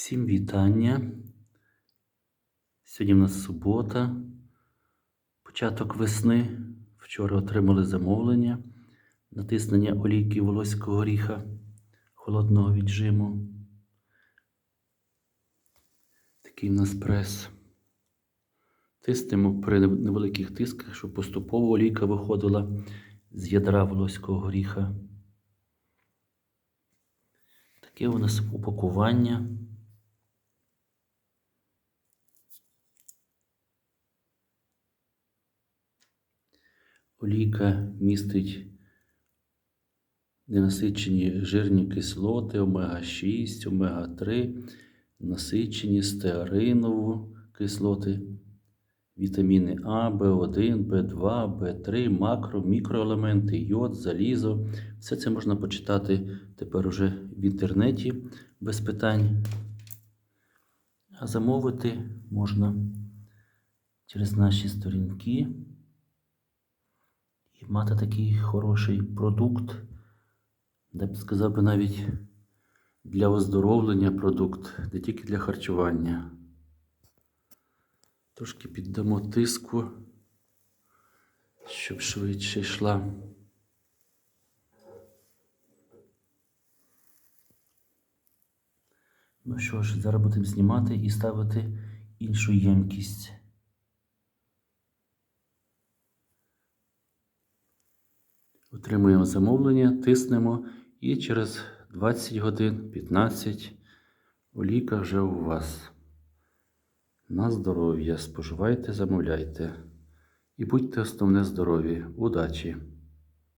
Всім вітання. Сьогодні в нас субота, початок весни. Вчора отримали замовлення натиснення олійки волоського горіха холодного віджиму. Такий в нас прес. Тиснемо при невеликих тисках, щоб поступово олійка виходила з ядра волоського горіха. Таке у нас упакування. Олійка містить ненасичені жирні кислоти, омега-6, омега-3, насичені стеаринову кислоти, вітаміни А, В1, В2, В3, макро, мікроелементи, йод, залізо. Все це можна почитати тепер уже в інтернеті без питань. А замовити можна через наші сторінки мати такий хороший продукт, де б сказав би навіть для оздоровлення продукт, не тільки для харчування. Трошки піддамо тиску, щоб швидше йшла. Ну що ж, зараз будемо знімати і ставити іншу ємкість. Отримуємо замовлення, тиснемо і через 20 годин, 15 олійка вже у вас. На здоров'я. Споживайте, замовляйте. І будьте основне здорові. Удачі!